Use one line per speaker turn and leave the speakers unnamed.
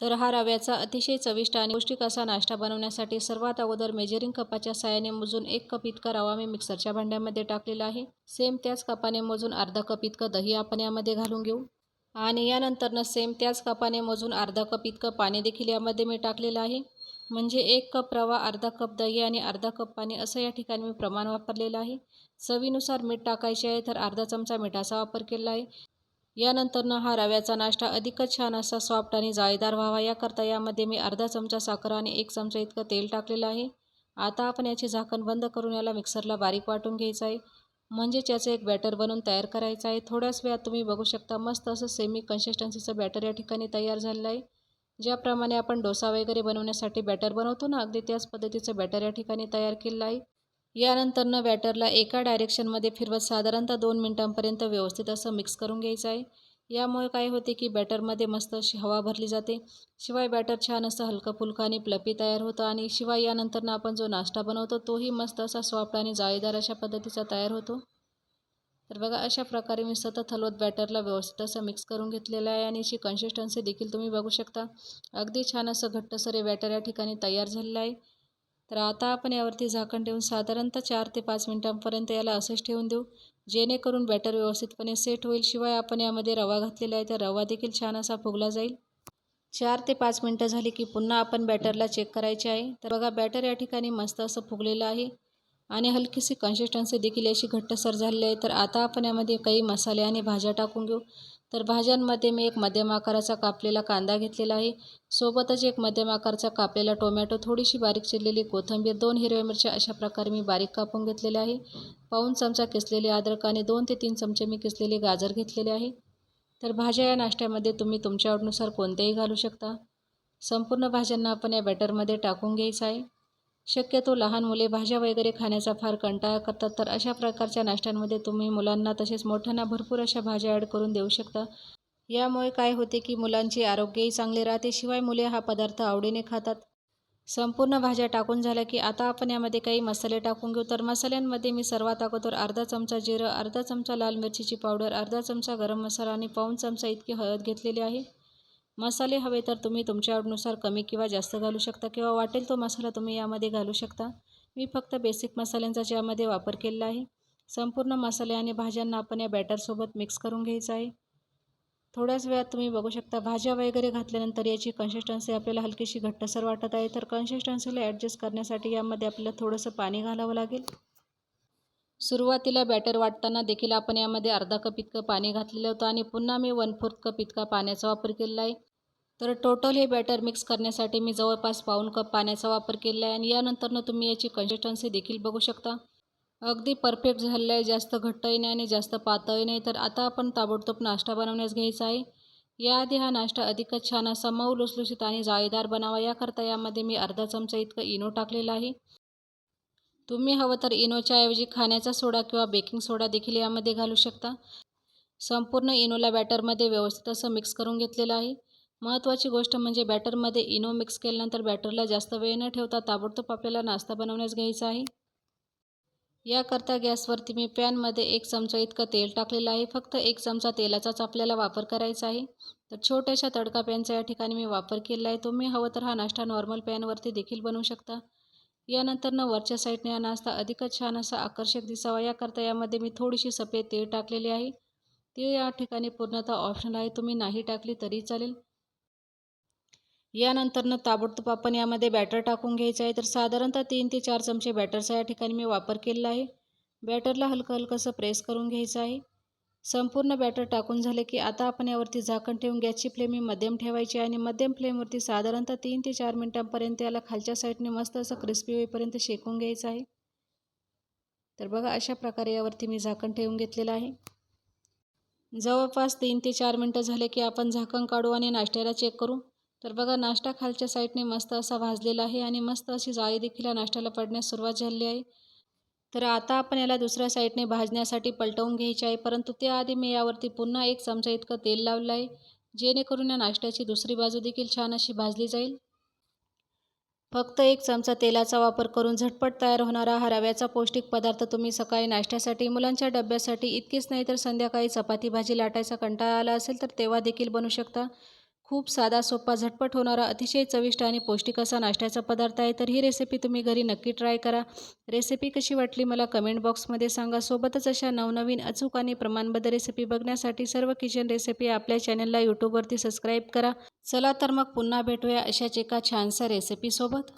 तर हा रव्याचा अतिशय चविष्ट आणि पौष्टिक असा नाश्ता बनवण्यासाठी सर्वात अगोदर मेजरिंग कपाच्या साहाय्याने मोजून एक कप इतका रवा मी मिक्सरच्या भांड्यामध्ये टाकलेला आहे. सेम त्याच कपाने मोजून अर्धा कप इतकं दही आपण यामध्ये घालून घेऊ. आणि यानंतरनं सेम त्याच कपाने मोजून अर्धा कप इतकं पाणी देखील यामध्ये मी टाकलेलं आहे. म्हणजे एक कप रवा अर्धा कप दही आणि अर्धा कप पाणी असं या ठिकाणी मी प्रमाण वापरलेलं आहे. चवीनुसार मीठ टाकायचे आहे तर अर्धा चमचा मिठाचा वापर केला आहे. यानंतरनं हा रव्याचा नाश्ता अधिकच छान असा सॉफ्ट आणि जाळीदार व्हावा. याकरता यामध्ये मी अर्धा चमचा साखर आणि एक चमचा इतकं तेल टाकलेलं आहे. आता आपण याची झाकण बंद करून याला मिक्सरला बारीक वाटून घ्यायचं आहे. म्हणजेच याचं एक बॅटर बनवून तयार करायचं आहे. थोड्याच वेळात तुम्ही बघू शकता मस्त असं सेमी कन्सिस्टन्सीचं बॅटर या ठिकाणी तयार झालेलं आहे. ज्याप्रमाणे आपण डोसा वगैरे बनवण्यासाठी बॅटर बनवतो ना अगदी त्याच पद्धतीचं बॅटर या ठिकाणी तयार केलेलं आहे. यानंतरनं बॅटरला एका डायरेक्शनमध्ये फिरवत साधारणतः दोन मिनटांपर्यंत व्यवस्थित असं मिक्स करून घ्यायचं आहे. यामुळे काय होते की बॅटरमध्ये मस्त अशी हवा भरली जाते. शिवाय बॅटर छान असं हलकं फुलकं आणि प्लपी तयार होतं आणि शिवाय यानंतरनं आपण जो नाश्ता बनवतो तोही मस्त असा सॉफ्ट आणि जाळीदार अशा पद्धतीचा तयार होतो. तर बघा अशा प्रकारे मी सतत हलवत बॅटरला व्यवस्थित असं मिक्स करून घेतलेलं आहे आणि याची कन्सिस्टन्सी देखील तुम्ही बघू शकता. अगदी छान असं घट्टसरे बॅटर या ठिकाणी तयार झालेलं आहे. तर आता आपण यावरती झाकण ठेवून साधारणतः चार ते पाच मिनटांपर्यंत याला असंच ठेवून देऊ. जेणेकरून बॅटर व्यवस्थितपणे सेट होईल. शिवाय आपण यामध्ये रवा घातलेला आहे तर रवा देखील छान असा फुगला जाईल. चार ते पाच मिनटं झाली की पुन्हा आपण बॅटरला चेक करायचे आहे. तर बघा बॅटर या ठिकाणी मस्त असं फुगलेलं आहे. आणि हलकीशी कन्सिस्टन्सी देखील अशी घट्टसर झालेली आहे. तर आता आपण यामध्ये काही मसाले आणि भाज्या टाकून घेऊ. तर भाज्यांमध्ये मी एक मध्यम आकाराचा कापलेला कांदा घेतलेला आहे. सोबतच एक मध्यम आकाराचा कापलेला टोमॅटो थोडीशी बारीक चिरलेली कोथिंबीर दोन हिरव्या मिरच्या अशा प्रकारे मी बारीक कापून घेतलेले आहे. पाऊन चमचा किसलेले अद्रक आणि दोन ते तीन चमचे मी किसलेले गाजर घेतलेले आहे. तर भाज्या या नाश्त्यामध्ये तुम्ही तुमच्या आवडीनुसार कोणत्याही घालू शकता. संपूर्ण भाज्यांना आपण या बॅटरमध्ये टाकून घ्यायचं आहे. शक्यतो लहान मुले भाज्या वगैरे खाण्याचा फार कंटाळा करतात. तर अशा प्रकारच्या नाश्त्यांमध्ये तुम्ही मुलांना तसेच मोठ्यांना भरपूर अशा भाज्या ॲड करून देऊ शकता. यामुळे काय होते की मुलांचे आरोग्यही चांगले राहते. शिवाय मुले हा पदार्थ आवडीने खातात. संपूर्ण भाज्या टाकून झाल्या की आता आपण यामध्ये काही मसाले टाकून घेऊ. तर मसाल्यांमध्ये मी सर्वात अगोदर अर्धा चमचा जिरं अर्धा चमचा लाल मिरचीची पावडर अर्धा चमचा गरम मसाला आणि पाऊण चमचा इतकी हळद घेतलेली आहे. मसाले हवे तर तुम्ही तुमच्या आवडीनुसार कमी किंवा जास्त घालू शकता किंवा वाटेल तो मसाला तुम्ही यामध्ये घालू शकता. मी फक्त बेसिक मसाल्यांचाच यामध्ये वापर केलेला आहे. संपूर्ण मसाले आणि भाज्यांना आपण या बॅटरसोबत मिक्स करून घ्यायचं आहे. थोड्याच वेळात तुम्ही बघू शकता भाज्या वगैरे घातल्यानंतर याची कन्सिस्टन्सी आपल्याला हलकीशी घट्टसर वाटत आहे. तर कन्सिस्टन्सीला ॲडजस्ट करण्यासाठी यामध्ये आपल्याला थोडंसं पाणी घालावं लागेल. सुरुवातीला बॅटर वाटताना देखील आपण यामध्ये अर्धा कप इतकं पाणी घातलेलं होतं आणि पुन्हा मी वन फोर्थ कप इतका पाण्याचा वापर केलेला आहे. तर टोटल हे बॅटर मिक्स करण्यासाठी मी जवळपास पाऊण कप पाण्याचा वापर केला आहे आणि यानंतरनं तुम्ही याची कन्सिस्टन्सी देखील बघू शकता. अगदी परफेक्ट झालेलं आहे जास्त घट्टही नाही आणि जास्त पातळही नाही. तर आता आपण ताबडतोब नाश्ता बनवण्यास घ्यायचा आहे. याआधी हा नाश्ता अधिकच छान असा मऊ लुसलुशीत आणि जाळीदार बनावा. याकरता यामध्ये मी अर्धा चमचा इतकं इनो टाकलेला आहे. तुम्ही हवं तर इनोच्या ऐवजी खाण्याचा सोडा किंवा बेकिंग सोडा देखील यामध्ये घालू शकता. संपूर्ण इनोला बॅटरमध्ये व्यवस्थित असं मिक्स करून घेतलेलं आहे. महत्त्वाची गोष्ट म्हणजे बॅटरमध्ये इनो मिक्स केल्यानंतर बॅटरला जास्त वेळ न ठेवता ताबडतोब आपल्याला नाश्ता बनवण्यास घ्यायचा आहे. याकरता गॅसवरती मी पॅनमध्ये एक चमचा इतकं तेल टाकलेलं आहे. फक्त एक चमचा तेलाचाच आपल्याला वापर करायचा आहे. तर छोट्याशा तडका पॅनचा या ठिकाणी मी वापर केला आहे. तुम्ही हवं तर हा नाश्ता नॉर्मल पॅनवरती देखील बनवू शकता. यानंतरनं वरच्या साईडने हा नाश्ता अधिकच छान असा आकर्षक दिसावा. याकरता यामध्ये मी थोडीशी सफेद तेल टाकलेली आहे. ते या ठिकाणी पूर्णतः ऑप्शनल आहे. तुम्ही नाही टाकली तरी चालेल. यानंतरनं ताबडतोब आपण यामध्ये बॅटर टाकून घ्यायचं आहे. तर साधारणतः तीन ते चार चमचे बॅटरचा या ठिकाणी मी वापर केलेला आहे. बॅटरला हलकं हलकंसं प्रेस करून घ्यायचं आहे. संपूर्ण बॅटर टाकून झाले की आता आपण यावरती झाकण ठेवून गॅसची फ्लेम ही मध्यम ठेवायची आणि मध्यम फ्लेमवरती साधारणतः तीन ते चार मिनटांपर्यंत याला खालच्या साईडने मस्त असं क्रिस्पी होईपर्यंत शेकून घ्यायचं आहे. तर बघा अशा प्रकारे यावरती मी झाकण ठेवून घेतलेलं आहे. जवळपास तीन ते चार मिनटं झाले की आपण झाकण काढू आणि नाश्त्याला चेक करू. तर बघा नाश्ता खालच्या साईडने मस्त असा भाजलेला आहे आणि मस्त अशी जाळी देखील या नाश्त्याला पडण्यास सुरुवात झाली आहे. तर आता आपण याला दुसऱ्या साईडने भाजण्यासाठी पलटवून घ्यायचे आहे. परंतु त्याआधी मी यावरती पुन्हा एक चमचा इतकं तेल लावलं आहे जेणेकरून या नाश्त्याची दुसरी बाजू देखील छान अशी भाजली जाईल. फक्त एक चमचा तेलाचा वापर करून झटपट तयार होणारा हा रव्याचा पौष्टिक पदार्थ तुम्ही सकाळी नाश्त्यासाठी मुलांच्या डब्यासाठी इतकेच नाही तर संध्याकाळी चपाती भाजी लाटायचा कंटाळा आला असेल तर तेव्हा देखील बनू शकता. खूप साधा सोपा झटपट होणारा अतिशय चविष्ट आणि पौष्टिक असा नाश्त्याचा पदार्थ आहे. तर ही रेसिपी तुम्ही घरी नक्की ट्राय करा. रेसिपी कशी वाटली मला कमेंट बॉक्समध्ये सांगा. सोबतच अशा नवनवीन अचूक आणि प्रमाणबद्ध रेसिपी बघण्यासाठी सर्व किचन रेसिपी आपल्या चॅनलला यूट्यूबवरती सबस्क्राईब करा. चला तर मग पुन्हा भेटूया अशाच एका छानशा रेसिपीसोबत